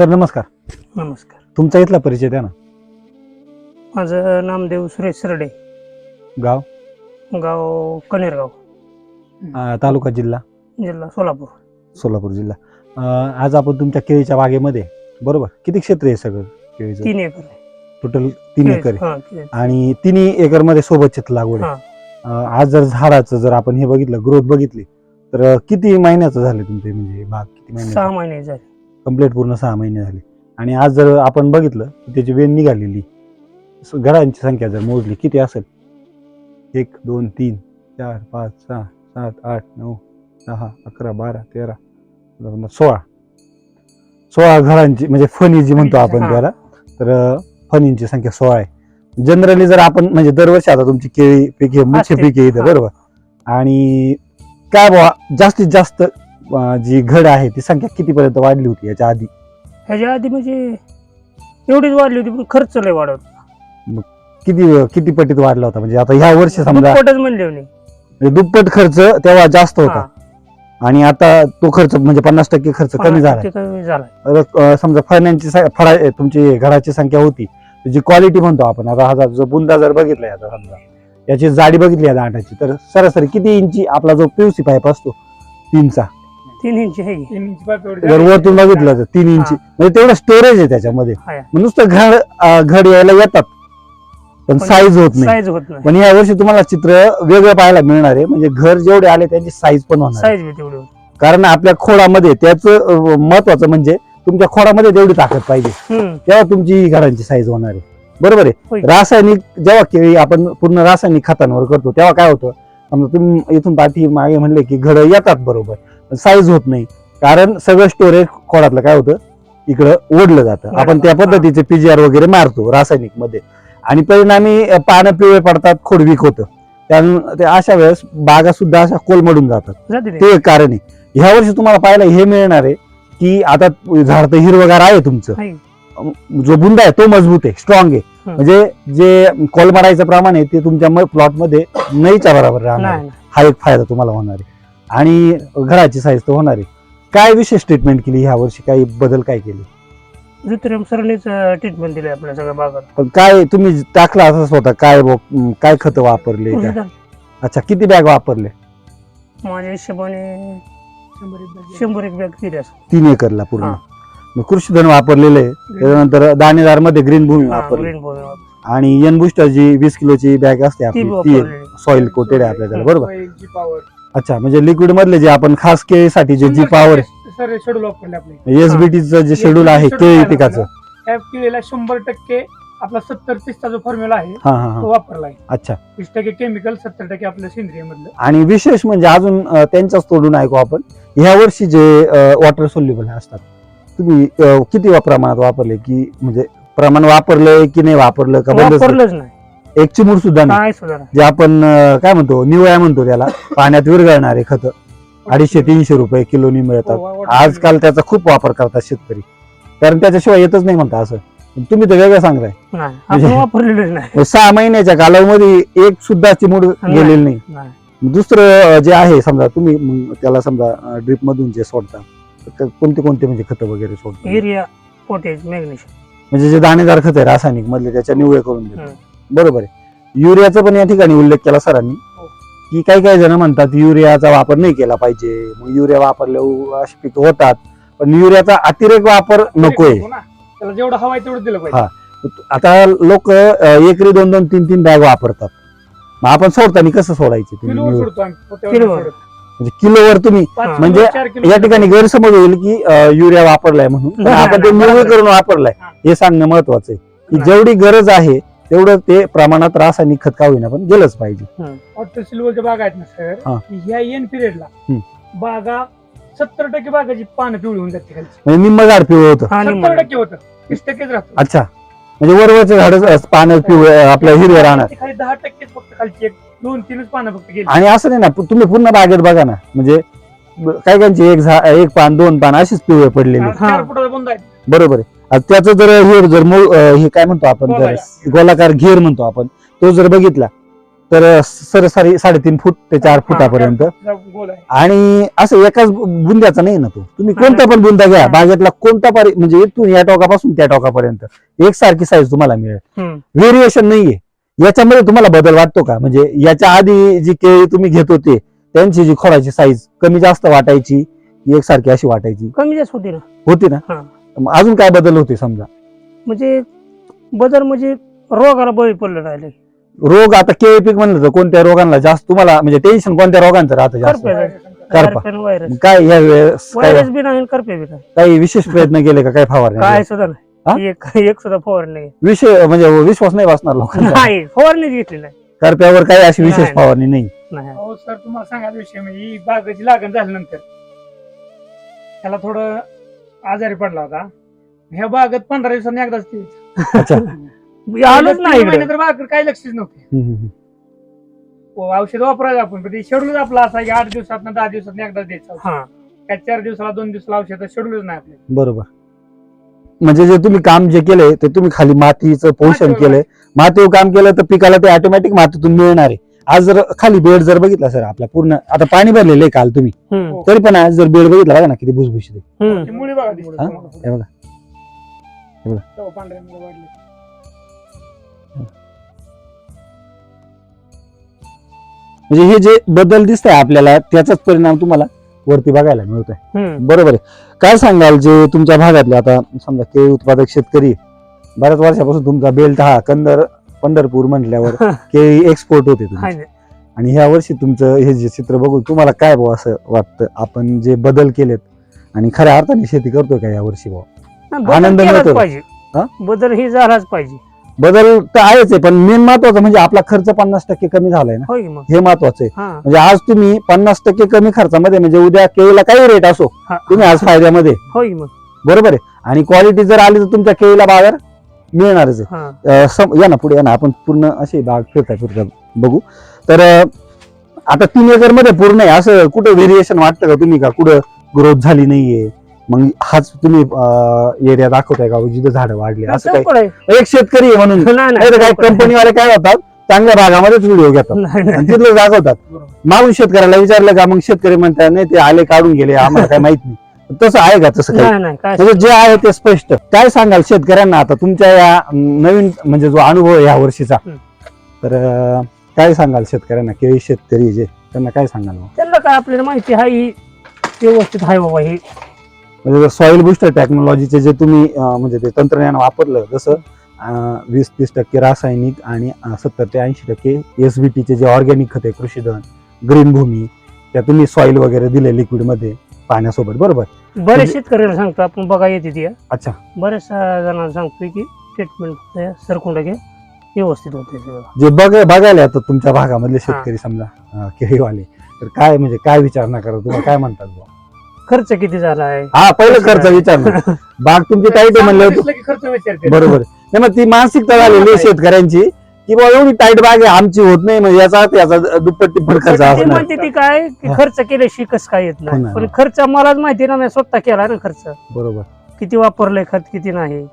Sir नमस्कार. नमस्कार. तुमचा इथला परिचय द्या ना. माझं नामदेव सुरेश सरडे. गाव? गाव कनेरगाव. अं, तालुका जिल्हा? जिल्हा सोलापूर. सोलापूर जिल्हा. अं, आज आपण तुमच्या केळीच्या बागेमध्ये बरोबर? किती क्षेत्र आहे सगळं केळीचं? तीन एकर टोटल तीन एकर आहे. हा, आणि तिन्ही एकरमध्ये सोबत लागवड आहे. अं, आज जर झाडाचं जर आपण हे बघितलं ग्रोथ बघितली तर किती महिन्याचं झाले तुमचे म्हणजे बाग? किती महिने सहा महिने झाले. कंप्लीट पूर्ण सहा महिने झाले आणि आज जर आपण बघितलं की त्याची वेण निघालेली घरांची संख्या जर मोजली किती असेल एक दोन तीन चार पाच सहा सात आठ नऊ दहा अकरा बारा तेरा सोळा सोळा घरांची म्हणजे फणी जी म्हणतो आपण. त्याला तर फणींची संख्या सोळा आहे जनरली जर आपण म्हणजे दरवर्षी आता तुमची केळी पीक मुख्य. पीक इथं. बरोबर आणि काय बुवा जास्तीत जास्त अं, जी घड आहे ती संख्या कितीपर्यंत वाढली होती याच्या आधी? ह्याच्या आधी म्हणजे एवढीच वाढली होती पण खर्च लय वाढत किती किती पटीत वाढला होता? म्हणजे आता ह्या वर्षी समजा दुप्पटच म्हणले म्हणे. म्हणजे दुप्पट खर्च तेव्हा जास्त होता. हा, आणि आता तो खर्च म्हणजे पन्नास टक्के खर्च कमी झाला. टक्के कमी झाला. तर, अं, समजा फळांची सा- फळा तुमची घराची संख्या होती जी क्वालिटी म्हणतो आपण आता हा जर बुंदा जर बघितला आता समजा याची जाडी बघितली आता आठाची तर सरासरी किती इंची आपला जो पीयूसी पाईप असतो तीनचा? तीन इंची आहे. जर वरतून बघितलं तर तीन इंची म्हणजे तेवढं स्टोरेज आहे त्याच्यामध्ये. आहे. मग नुसतं घड अं, घड यायला येतात. पण पण साईज होत नाही. साईज होत नाही. पण या वर्षी तुम्हाला चित्र वेगळं पाहायला मिळणार आहे. म्हणजे घर जेवढे आले त्यांची साईज पण होणार आहे. साईज बी तेवढी होती. कारण आपल्या खोडामध्ये त्याचं महत्वाचं म्हणजे तुमच्या खोडामध्ये तेवढी ताकद पाहिजे. हम्म, तेव्हा तुमची ही घरांची साईज होणार आहे. बरोबर होय. आहे रासायनिक जेव्हा केळी आपण पूर्ण रासायनिक खतांवर करतो तेव्हा काय होतं? समजा तुम्ही इथून पाठी मागे म्हणले की घड येतात बरोबर. साईज होत नाही. कारण सगळं स्टोरेज खोडातलं काय होतं? इकडं ओढलं जातं. आपण त्या. पद्धतीचे पीजीआर वगैरे मारतो रासायनिकमध्ये आणि परिणामी पानं पिवळे पडतात खोड वीक होतं. त्यान- ते अशा वेळेस बागा सुद्धा अशा कोलमडून जातात. जाते ते. एक कारण आहे. ह्या वर्षी तुम्हाला पाहायला हे मिळणार आहे की आता झाड तर हिरवगार आहे तुमचं. जो बुंदा आहे तो मजबूत आहे स्ट्रॉंग आहे. म्हणजे जे कोलमडायचं प्रमाण आहे ते तुमच्या प्लॉटमध्ये नाहीच्या बरोबर राहणार हा एक फायदा तुम्हाला होणार आहे. आणि घराची साईज तर होणार. आहे काय विशेष ट्रीटमेंट केली ह्या वर्षी? काही बदल काय केले? जुत्रेम सरांनीच ट्रीटमेंट दिली आपल्या सगळ्या बागात पण काय तुम्ही टाकला असंच होता काय काय खत वापरले काय? अच्छा किती बॅग वापरले? माझ्या हिशोबाने शंभर एक बॅग दिली असं. तीन एकरला पूर्ण? हा. मग कृषीधन वापरलेले त्याच्यानंतर दाणेदारमध्ये ग्रीन भूमी वापरली. आणि एन बुस्टर जी वीस किलोची बॅग असते ती आपली ती वापरलेली. सॉइल कोटेड आहे आपल्याला बरोबर? पॉवर अच्छा म्हणजे लिक्विड मधले जे आपण खास केळीसाठी जे जी पॉवर सर शेड्यूल वापरले आपले. एसबीटीचं जे शेड्यूल आहे केळी आहे पिकाचं. त्या केळीला शंभर टक्के आपला सत्तर तीसचा जो फॉर्म्युला आहे हा हा हा. तो वापरलाय अच्छा. वीस टक्के केमिकल सत्तर टक्के आपलं सेंद्रिय मधलं. आणि विशेष म्हणजे अजून अं, त्यांच्याच तोडून ऐकू आपण ह्या वर्षी जे वॉटर सोल्युबल असतात तुम्ही अं, किती वा- प्रमाणात वापरले की म्हणजे प्रमाण वापरलंय की नाही वापरलं का वापरलंच नाही. एक चिमूट सुद्धा नाही. काय. जे आपण अं, काय म्हणतो निवळ्या म्हणतो त्याला पाण्यात विरघळणारे खत. अडीचशे तीनशे रुपये किलोनी मिळतात आजकाल त्याचा खूप वापर करतात शेतकरी. कारण त्याच्याशिवाय येतच नाही म्हणता असं. पण तुम्ही तर वेगळं सांगताय. नाही म्हणजे- नाही. मग सहा महिन्याच्या कालावधीमध्ये एक सुद्धा चिमूड गेलेलं नाही. नाही. दुसरं जे आहे समजा तुम्ही मग त्याला समजा ड्रिप मधून जे सोडता तर कोणते कोणते म्हणजे खतं वगैरे सोडता? Urea potash magnesium. म्हणजे जे दाणेदार खत आहे रासायनिक मधले त्याच्या निवळे करून देतात. हम्म. बरोबर आहे युरियाचा पण या ठिकाणी उल्लेख केला सरांनी हो. की काही काही जण म्हणतात युरियाचा वापर नाही केला पाहिजे मग युरिया वापरल्यावर अशी पिकं होतात पण युरियाचा अतिरेक वापर नकोय. त्याला जेवढं हवाय तेवढं दिलं हा. आता लोक एकरी दोन दोन तीन तीन बॅग वापरतात मग आपण सोडताना कसं सोडायचे तुम्ही किलोवर युरिया? सोडतो आम्ही पोत्यावर नाही किलोवर. सोडत. म्हणजे किलोवर तुम्ही पाच हा. किलो, म्हणजे चार किलो या ठिकाणी गैरसमज होईल की अं, युरिया वापरलाय म्हणून पण आपण ते बरोबर. करून वापरलाय हा. हे सांगणं महत्वाचं आहे की. जेवढी गरज आहे तेवढं ते प्रमाणात रासायनिक खत का होईना पण गेलंच पाहिजे. सिल्वरच्या बागा आहेत ना हा. सर ह्या एन पिरियडला. बागा सत्तर टक्के बागाची पानं पिवळी होऊन जाते खालची म्हणजे निम्म झाड पिवळं होतं. आणि सत्तर टक्के होतं. तीस टक्केच राहतो. अच्छा. म्हणजे वरवरचे झाड पानं पिवळे आपलं हिरवे राहणार. ते खाली दहा टक्केच फक्त खालची एक दोन तीनच पानं फक्त गेली. आणि असं नाही ना पु- तुम्ही पुन्हा बागेत बघा ना. म्हणजे ब- काही काहींची एक झा एक पान दोन पान अशीच पिवळे पडलेले. हा, चार फुटाचा बंद आहे. बरोबर आहे. त्याचं जर हे जर मूळ हे काय म्हणतो आपण जर गोलाकार. घेर म्हणतो आपण तो जर बघितला तर सरासरी साडेतीन फूट ते चार फुटापर्यंत. आणि असं एकाच बुंद्याचा नाही ना तो. तुम्ही कोणता पण बुंदा घ्या. बागेतला कोणता पारी म्हणजे इथून या टोकापासून त्या टोकापर्यंत. एकसारखी साईज तुम्हाला मिळेल. व्हेरिएशन नाहीये. याच्यामध्ये तुम्हाला बदल वाटतो का? म्हणजे याच्या आधी जी केळी तुम्ही घेत होते त्यांची जी खोडाची साईज कमी जास्त वाटायची एकसारखी अशी वाटायची. कमी जास्त होती ना. होती ना. मग अजून काय बदल होते समजा? म्हणजे बदल म्हणजे रोगाला बळी पडलं राहिले. रोग आता केळी पीक म्हणलं तर कोणत्या रोगांना जास्त तुम्हाला म्हणजे टेन्शन कोणत्या रोगांचं राहतं जास्त? करपे काय या वेळेस काय व्हायरस बी नाही आणि करपे बी नाही. काही विशेष प्रयत्न केले का? काय फवारणी काय सुद्धा हा? नाही एक एक सुद्धा फवारणी नाही. विषय म्हणजे विश्वास नाही बसणार लोकांना नाही फवारणीच घेतली नाही. करप्यावर काही अशी विशेष नाही. फवारणी नाही? नाही. सर तुम्हाला सांगायचा विषय म्हणजे ही बागेची लागण झाल्यानंतर त्याला थोडं आजारी पडला होता. ह्या बागेत पंधरा दिवसांनी एकदाच ती अच्छा. मी आलोच नाही इकडे. तर काही लक्षच नव्हते. हम्म, हम्म, हम्म. हो, औषध वापरायचं आपण पण शेड्यूलच आपला असा की आठ दिवसात दहा दिवसात एकदा द्यायचं औषध. हा. काय चार दिवसाला दोन दिवसाला औषध शेड्यूलच नाही आपले. बरोबर. म्हणजे जे तुम्ही काम जे केलंय ते तुम्ही खाली मातीचं पोषण मातीवर केलंय. मातीवर काम केलं तर पिकाला ते ऑटोमॅटिक मातीतून मिळणार आहे. आज जर खाली बेड जर बघितला सर आपला पूर्ण आता पाणी भरलेलं आहे काल तुम्ही हम्म, हो. तरी पण आज जर बेड बघितला बघा ना किती भुसभुशीत आहे हम्म. ती मुळी बघा दिसते हा? तुम्हाला. हे बघा तेव्हा पांढऱ्या मुळी वाढली. म्हणजे हे जे बदल दिसत आहे आपल्याला त्याचाच परिणाम तुम्हाला वरती बघायला मिळतोय हम्म. बरोबर आहे काय सांगाल जे तुमच्या भागातले आता समजा केळी उत्पादक शेतकरी बऱ्याच वर्षापासून तुमचा बेल्ट हा कंदर पंढरपूर म्हटल्यावर केळी एक्सपोर्ट होते तुमची. आणि ह्या वर्षी तुमचं हे जे चित्र बघून तुम्हाला काय भाऊ असं वाटतं? आपण जे बदल केलेत आणि खऱ्या अर्थाने शेती करतोय का या वर्षी भाऊ नाही, बदल आनंद केलाच मिळतो. पाहिजे? बदल ही झालाच पाहिजे. बदल तर आहेच आहे पण मेन महत्वाचं म्हणजे आपला खर्च पन्नास टक्के कमी झालाय ना. होय की मग? हे महत्वाचं आहे. हा. म्हणजे आज तुम्ही पन्नास टक्के कमी खर्चामध्ये म्हणजे उद्या केळीला काही रेट असो हा. तुम्ही आज फायद्यामध्ये. होय की मग? बरोबर आहे. आणि क्वालिटी जर आली तर तुमच्या केळीला बाजार? मिळणारच आहे. हा. अं, सम- या ना पुढे या ना आपण पूर्ण अशी बाग फिरता फिरता बघू. तर अं, आता तीन एकरमध्ये पूर्ण आहे. असं कुठं व्हेरिएशन वाटतं का तुम्ही का? कुठं ग्रोथ झाली नाहीये? मग हाच तुम्ही एरिया दाखवताय का? जिथं झाडं वाढली. असं काय एक शेतकरी आहे म्हणून. नाही नाही तर काय आहे. कंपनीवाले काय होतात? चांगल्या भागामध्येच व्हिडिओ घेतात. नाही, नाही. आणि तिथलं दाखवतात. बरोबर. मागून शेतकऱ्याला विचारलं का? मग शेतकरी म्हणतात नाही ते आले काढून गेले. आम्हाला काय माहीत नाही. तसं आहे का तसं काही? नाही नाही काय म्हणजे जे आहे ते स्पष्ट. काय सांगाल शेतकऱ्यांना आता? तुमच्या या अं, नवीन म्हणजे जो अनुभव आहे या वर्षीचा हं. तर अं, काय सांगाल शेतकऱ्यांना? केळी शेतकरी जे त्यांना काय सांगाल मग? त्यांना काय आपल्याला माहिती आहे ही व्यवस्थित आहे बाबा ही. म्हणजे सॉइल बुस्टर टेक्नॉलॉजीचे जे तुम्ही अं, म्हणजे ते तंत्रज्ञान वापरलं जसं अं, वीस तीस टक्के रासायनिक आणि सत्तर ते ऐंशी टक्के एस बी टीचे जे ऑर्गॅनिक खते कृषीधन ग्रीन भूमी त्या तुम्ही सॉइल वगैरे दिले लिक्विडमध्ये. पाण्यासोबत बरोबर? बरेच शेतकऱ्याला सांगतो आपण बघा येते ती अच्छा. बऱ्याच जणांना सांगतोय की ट्रीटमेंट सरकुंड घ्या व्यवस्थित होते जे बघ बघायला येतात तुमच्या भागामधले शेतकरी समजा केळीवाले. तर काय म्हणजे काय विचार ना करा तुम्हाला काय म्हणतात बुवा? खर्च किती झाला आहे? हा पहिलं खर्च विचार बाग तुमची टाईट आहे म्हणलं खर्च विचारते बरोबर. नाही मग ती मानसिकता झालेली आहे. शेतकऱ्यांची. की बाबा एवढी टाईट बाग आहे आमची होत नाही म्हणजे याचा अर्थ याचा दुप्पट तिप्पट खर्च ते असणार म्हणते ती काय की हा. खर्च केल्याशी कस काय येत नाही. होणार. पण खर्च मलाच माहिती ना मी स्वतः केला ना खर्च. बरोबर. किती वापरलंय खत किती नाही.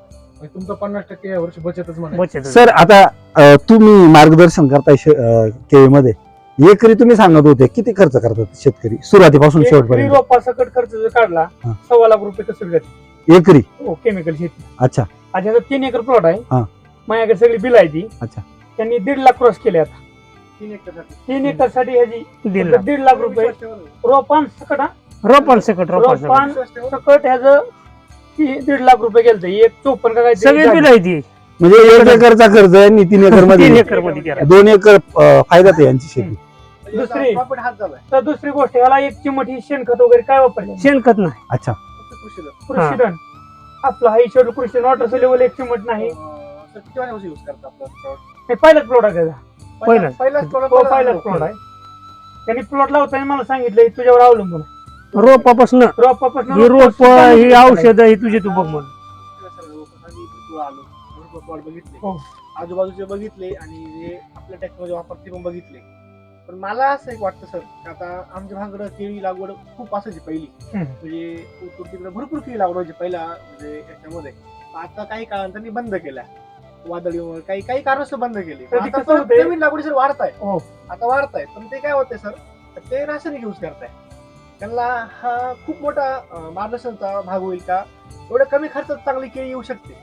तुमचं पन्नास टक्के या वर्षी बचतच म्हणा बचत सर आता अं, तुम्ही मार्गदर्शन करताय केळीमध्ये. एकरी तुम्ही सांगत होते किती खर्च करतात शेतकरी? सुरुवातीपासून शेवटपर्यंत. रोपा सकट खर्च जर काढला हा. सव्वा लाख रुपये कसं जाते एकरी? हो केमिकल शेती. अच्छा. आणि तीन एकर प्लॉट हा. आहे माझ्याकडे सगळी बिल आहे ती. अच्छा. त्यांनी दीड लाख क्रॉस केले आता. तीन एकरसाठी ह्याची दीड लाख. दीड लाख रुपये. रोपान सकट हा? रोपान सकट रोपान सकट. रोपान सकट ह्याचं ती दीड लाख रुपये गेलं एक चोपन्न का काहीतरी सगळे झालं. बिल आहे ती. म्हणजे एक एकरचा खर्च यांनी तीन एकर तीन मध्ये एकरमध्ये केला दोन एकर अं, फायद्यात आहे यांची शेती. दुसरी. प्रॉफिट हात झालाय. तर दुसरी गोष्ट ह्याला एक चिमट ही शेणखत वगैरे काय वापरले? शेणखत नाही. अच्छा. फक्त कृषीला. कृषीधन आपलं हाय शेड कृषी वॉटर लेवल एक चिमट नाही. अं, सर, किती वर्षापासून use करता आपला product? हे पहिलाच प्लॉट आहे त्याचा पहिलाच. पहिलाच. प्लॉट आहे त्यांनी प्लॉट लावताना मला सांगितलं हे तुझ्यावर अवलंबून आहे. रोपापासून रोपापासून ही रोप ही औषध ही तुझी तू बघ म्हणून हो. आजूबाजूचे बघितले आणि जे आपल्या टेक्नॉलॉजी वापरते पण बघितले पण मला असं एक वाटतं सर आता आमच्या भागाकडं केळी लागवड खूप असायची पहिली हम्म. म्हणजे तिकडे भरपूर केळी लागवड व्हायची पहिला म्हणजे याच्यामध्ये आता काही काळानंतर बंद केल्या वादळीमुळे काही काही कारणास्तव बंद केली. तर ते आता कसं परत होतंय? नवीन लागवडी सर वाढताय. हो. आता वाढताय. पण ते काय होतंय सर ते रासायनिक यूज करताय. त्यांना हा खूप मोठा अं, मार्गदर्शनाचा भाग होईल का? एवढ्या कमी खर्चात चांगली केळी येऊ शकते.